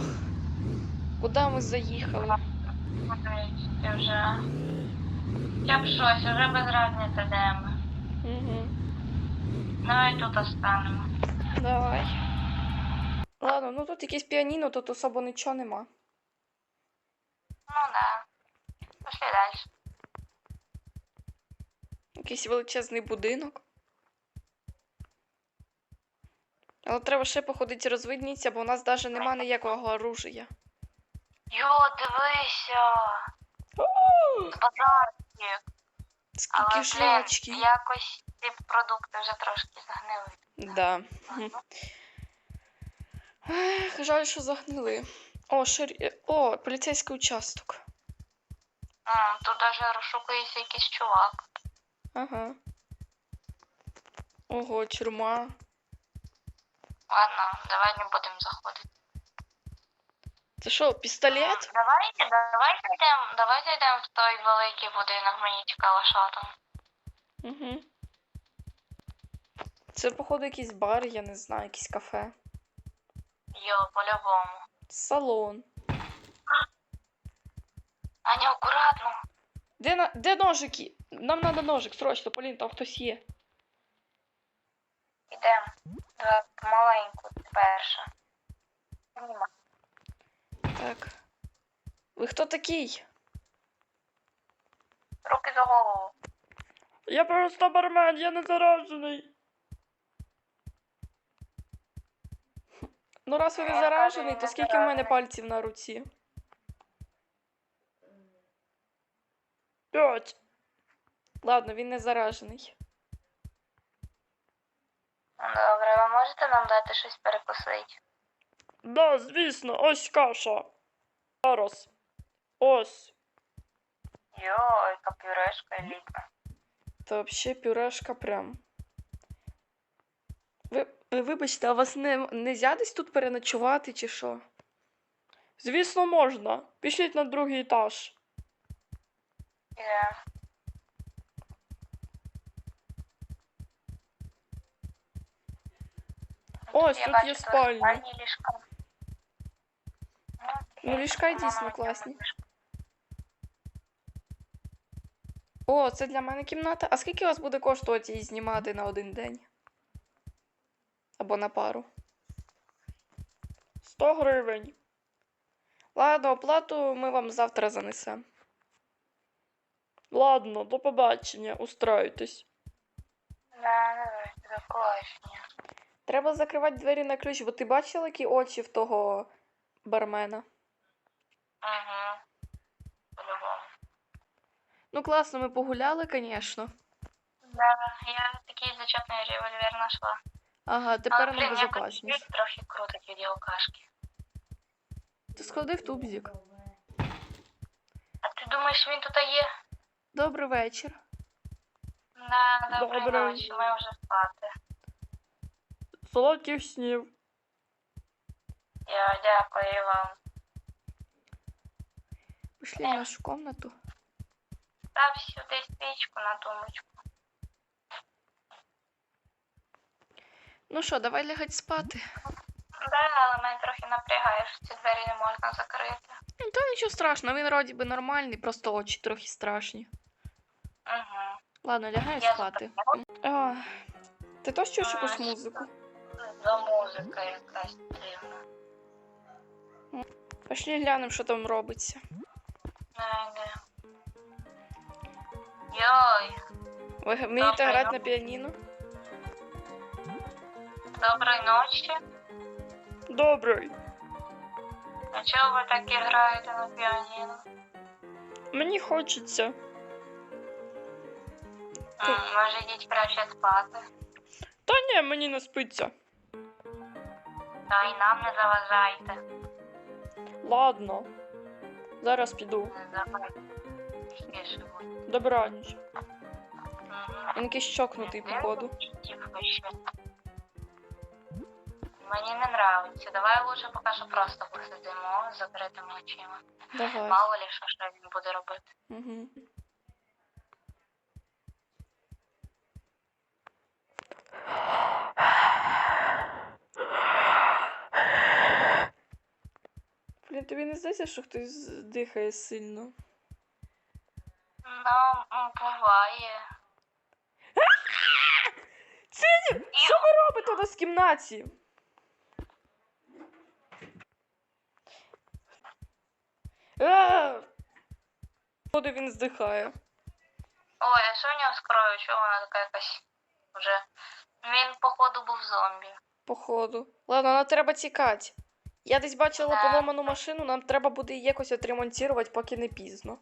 Ох, куди ми заїхали? Я вже. Я б щось, вже без разниці де ми. Угу. Давай тут останемо. Давай. Ладно, ну тут якесь піаніно, тут особо нічого нема. Ну да. Пошли далі. Якийсь величезний будинок. Але треба ще походити розвидніться, бо у нас навіть нема ніякого оружия. Йо, дивися. Базарчик. Скільки блін, якось ці продукти вже трошки загнили. Да. Ех, жаль, що загнили. О, шир... О, поліцейський участок. М, тут даже розшукується якийсь чувак. Ага. Ого, тюрма. Ладно, давай не будемо заходити. Це що, пістолет? Давайте, давай зайдемо, давай зайдемо в той великий будинок, мені цікаво, що там. Угу. Це, походу, якийсь бар, я не знаю, якийсь кафе. Йо, по-любому. Салон. Аня, акуратно. Де, на... Де ножики? Нам треба ножик, срочно, Полін, там хтось є. Ідемо. Давай маленьку перше. Нема. Так. Ви хто такий? Руки за голову. Я просто бармен, я не заражений. Ну, раз ви не заражений, то скільки в мене пальців на руці? П'ять. Ладно, він не заражений. Добре, ви можете нам дати щось перекусити? Да, звісно, ось каша. Зараз. Ось. Йо, яка пюрешка елітна. Та взагалі пюрешка прям. Ви, ви вибачте, а вас не, нельзя десь тут переночувати чи що? Звісно, можна. Пішліть на другий етаж. Ідемо. Я тут є тут спальні. спальні ліжка. Ну, ліжка дійсно класні. О, це для мене кімната. А скільки у вас буде коштувати її знімати на один день? Або на пару? 100 гривень. Ладно, оплату ми вам завтра занесемо. Ладно, до побачення, устроюйтесь. Да, давай, до побачення. Треба закривати двері на ключ, бо ти бачила, які очі в того бармена? По-любому. Ну, класно, ми погуляли, звісно. Да, я такий зачетний револьвер нашла. Ага, тепер не безопасніше. світ трохи крутить від його кашки. Ти склади в тубзик. А ти думаєш, він тут є? Добрий вечір. Да, Добрий. ночі, ми вже спати. Солодких снів. Я дякую вам. Пішли в нашу комнату. Став сюди свічку на тумбочку. Ну що, давай лягать спати. Да, але мене трохи напрягає, що ці двері не можна закрити. Ну, Та нічого страшного, він вроді би нормальний, просто очі трохи страшні. Угу. Ладно, лягай Я спати. А, ти то чуєш якусь музику? За музика якась дивна. Пішли глянемо, що там робиться. Не, не. Йой, Ви вмієте Добре, грати на піаніно? доброї ночі. Добрий. А чого ви так граєте на піаніно? Мені хочеться. М, Може йдіть краще спати. Та ні, мені не спиться. Та й нам не заважайте. Ладно. Зараз піду. Не заважайте. Добраніч. Він якийсь чокнутий, походу. Мені не нравиться. Давай лучше поки що просто посидимо з закритими очима. Давай. Мало ли що, що він буде робити. Угу. Тобі не здається, що хтось дихає сильно? Ну, буває. Сині! Що ви робите у нас в кімнаті? Е! Походу він здихає. Ой, а що у нього з кров'ю? Чого вона така якась вже. Він, походу, був зомбі. Походу. Ладно, нам треба тікати. Я десь бачила Да. поломану машину, нам треба буде її якось отремонтувати, поки не пізно.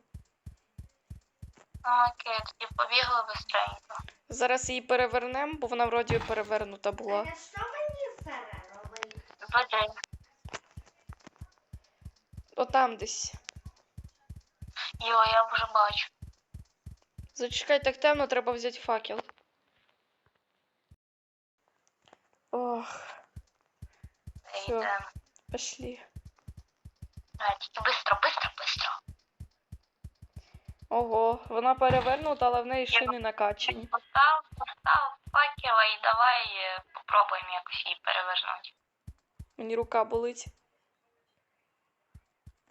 Ну, окей, тоді побігли быстренько. Зараз її перевернемо, бо вона вроді перевернута була. А що мені переробити? Веди. Отам десь. Йо, я вже бачу. Зачекай, так темно, треба взяти факел. Ох. Йдемо. пошли. Давай, тільки быстро, быстро, быстро. Ого, вона перевернута, але в неї шини накачані. Постав, постав факела і давай е, попробуємо якось її перевернути. Мені рука болить.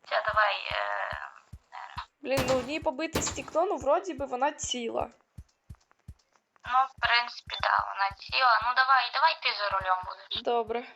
Все, давай. Е... Блін, ну в ній побите стекло, ну вроді би вона ціла. Ну, в принципі, да, вона ціла. Ну давай, давай ти за рулем будеш. Добре.